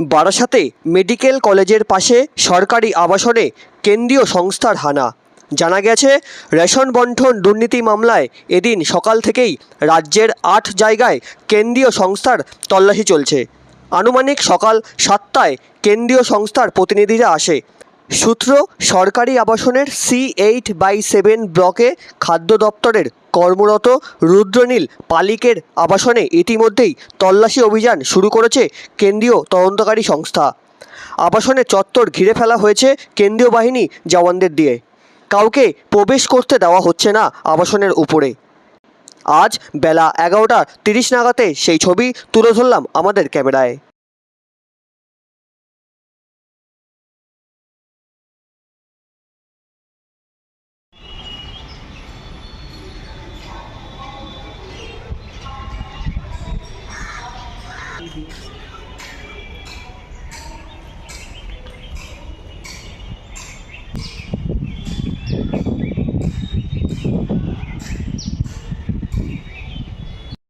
বারাসাতে মেডিকেল কলেজের পাশে সরকারি আবাসনে কেন্দ্রীয় সংস্থার হানা। জানা গেছে, রেশন বন্টন দুর্নীতি মামলায় এদিন সকাল থেকেই রাজ্যের আট জায়গায় কেন্দ্রীয় সংস্থার তল্লাশি চলছে। আনুমানিক সকাল সাতটায় কেন্দ্রীয় সংস্থার প্রতিনিধিরা আসে। সূত্র সরকারি আবাসনের সি এইট বাই সেভেন ব্লকে খাদ্য দপ্তরের কর্মরত রুদ্রনীল পালিকের আবাসনে ইতিমধ্যেই তল্লাশি অভিযান শুরু করেছে কেন্দ্রীয় তদন্তকারী সংস্থা। আবাসনে চত্বর ঘিরে ফেলা হয়েছে কেন্দ্রীয় বাহিনী জওয়ানদের দিয়ে। কাউকে প্রবেশ করতে দেওয়া হচ্ছে না আবাসনের উপরে। আজ বেলা এগারোটা তিরিশ নাগাতে সেই ছবি তুলে ধরলাম আমাদের ক্যামেরায়। TV.